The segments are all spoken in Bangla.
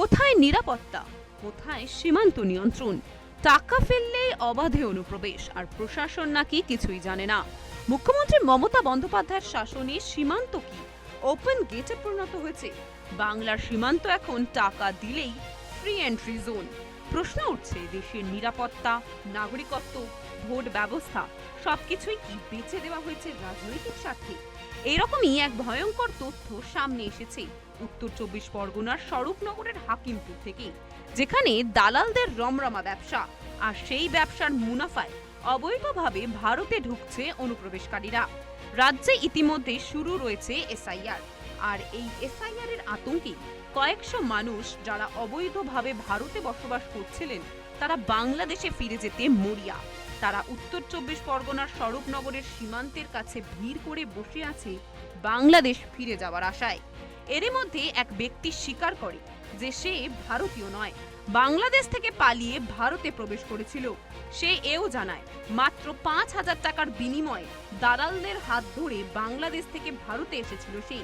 কোথায় নিরাপত্তা, কোথায় সীমান্ত নিয়ন্ত্রণ, টাকা ফেললেই অবাধে অনুপ্রবেশ, আর প্রশাসন নাকি কিছুই জানে না। মুখ্যমন্ত্রী মমতা বন্দ্যোপাধ্যায়ের শাসনে সীমান্ত কি? ওপেন গেটে পরিণত হয়েছে। বাংলার সীমান্ত এখন টাকা দিলেই ফ্রি এন্ট্রি জোন প্রশ্ন উঠছে, দেশের নিরাপত্তা, নাগরিকত্ব, ভোট ব্যবস্থা, সবকিছুই কি বেছে দেওয়া হয়েছে রাজনৈতিক স্বার্থে? এরকমই এক ভয়ঙ্কর তথ্য সামনে এসেছে। উত্তর চব্বিশ পরগনার স্বরূপনগরের হাকিমপুর থেকে যেখানে দালালদের রমরমা ব্যবসা। আর সেই ব্যবসার মুনাফায় অবৈধভাবে ভারতে ঢুকছে অনুপ্রবেশকারীরা। রাজ্যে ইতিমধ্যে শুরু রয়েছে এসআইআর। আর এই এসআইআর এর আতঙ্কে কয়েকশো মানুষ যারা অবৈধভাবে ভারতে বসবাস করছিলেন, তারা বাংলাদেশে ফিরে যেতে মরিয়া। তারা উত্তর চব্বিশ পরগনার স্বরূপনগরের সীমান্তের কাছে ভিড় করে বসে আছে বাংলাদেশ ফিরে যাওয়ার আশায়। এরই মধ্যে এক ব্যক্তি স্বীকার করে যে সে ভারতীয় নয়। বাংলাদেশ থেকে পালিয়ে ভারতে প্রবেশ করেছিল। সে এও জানায় মাত্র পাঁচ হাজার টাকার বিনিময়ে দালালদের হাত ধরে বাংলাদেশ থেকে ভারতে এসেছিল সে।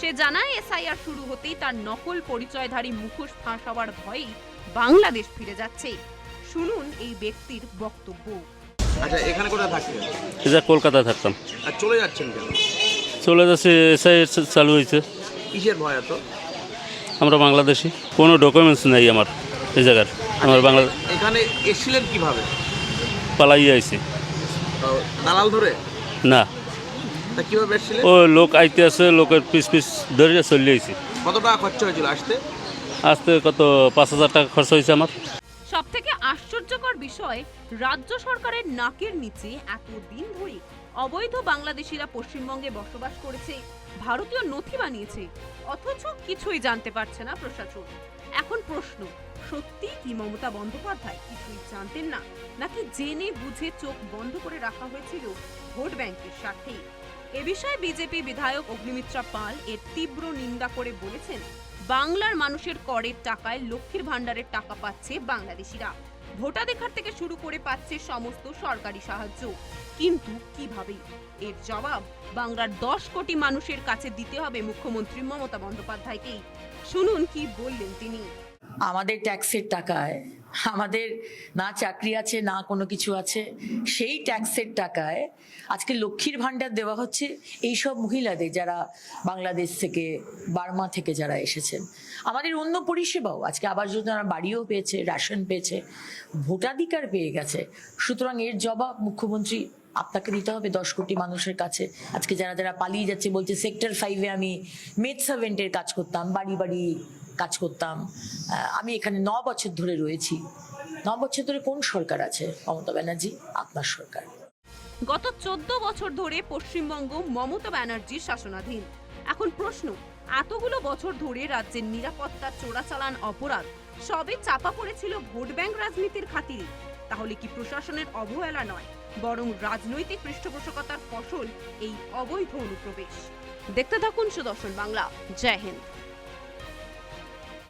সে জানায় এসআইআর শুরু হতেই তার নকল পরিচয়ধারী মুখোশ ফাঁস হওয়ার ভয়েই বাংলাদেশ ফিরে যাচ্ছে। শুনুন এই ব্যক্তির বক্তব্য। আচ্ছা এখানে কোথায় থাকতেন কলকাতায় থাকতাম। আর চলে যাচ্ছেন কেন? চলে যাচ্ছে এসআই চালু হয়েছে। কিসের ভয় এত আমরা বাংলাদেশি। কোনো ডকুমেন্টস নেই আমার এই জায়গার। আমার বাংলা এখানে এসছিলেন কীভাবে? পালাই আইছি। দালাল ধরে? না। তা কীভাবে এসছিলেন? ও লোক আইতে আছে লোকের পিস পিস ধরে চলে আইছি। কত টাকা খরচা হয়েছিল আসতে? আসতে কত? পাঁচ হাজার টাকা খরচ হয়েছে আমার। সব থেকে আশ্চর্যকর বিষয় রাজ্য সরকারের নাকের নিচে এত দিন ধরে অবৈধ বাংলাদেশিরা পশ্চিমবঙ্গে বসবাস করেছে। ভারতীয় নথি বানিয়েছে। অথচ কিছুই জানতে পারছে না প্রশাসন। এখন প্রশ্ন, সত্যি কি মমতা বন্দ্যোপাধ্যায় কিছুই জানতেন না? নাকি জেনে বুঝে চোখ বন্ধ করে রাখা হয়েছিল ভোট ব্যাংকের স্বার্থে এ বিষয়ে বিজেপি বিধায়ক অগ্নিমিত্রা পাল এর তীব্র নিন্দা করে বলেছেন, বাংলার মানুষের করের টাকায় লক্ষ্মীর ভাণ্ডারের টাকা পাচ্ছে বাংলাদেশিরা। ভোটাধিকার থেকে শুরু করে পাচ্ছে সমস্ত সরকারি সাহায্য। কিন্তু কীভাবে? এর জবাব বাংলার দশ কোটি মানুষের কাছে দিতে হবে মুখ্যমন্ত্রী মমতা বন্দ্যোপাধ্যায়কেই। শুনুন কি বললেন তিনি। আমাদের ট্যাক্সের টাকায় আমাদের না চাকরি আছে, না কোনো কিছু আছে, সেই ট্যাক্সের টাকায় আজকে লক্ষ্মীর ভাণ্ডার দেওয়া হচ্ছে এই সব মহিলাদের যারা বাংলাদেশ থেকে, বার্মা থেকে যারা এসেছেন। আমাদের অন্য পরিষেবাও, আজকে আবাস যোজনার বাড়িও পেয়েছে, রেশন পেয়েছে, ভোটাধিকার পেয়ে গেছে। সুতরাং এর জবাব মুখ্যমন্ত্রী আপনাকে দিতে হবে দশ কোটি মানুষের কাছে। আজকে যারা যারা পালিয়ে যাচ্ছে, বলছে সেক্টর ফাইভে আমি মেড সার্ভেন্টের কাজ করতাম, বাড়ি বাড়ি কাজ করতাম। আমি এখানে ন বছর ধরে রয়েছি। ন বছর ধরে কোন সরকার আছে? মমতা ব্যানার্জি, আপনার সরকার। গত চোদ্দ বছর ধরে পশ্চিমবঙ্গ মমতা ব্যানার্জির শাসনাধীন। এখন প্রশ্ন, এতগুলো বছর ধরে রাজ্যের নিরাপত্তা, চোরাচালান অপরাধ সবে চাপা পড়েছিল ভোট ব্যাংক রাজনীতির খাতিরে। তাহলে কি প্রশাসনের অবহেলা নয়, বরং রাজনৈতিক পৃষ্ঠপোষকতার ফসল এই অবৈধ অনুপ্রবেশ? দেখতে থাকুন সুদর্শন বাংলা। জয় হিন্দ।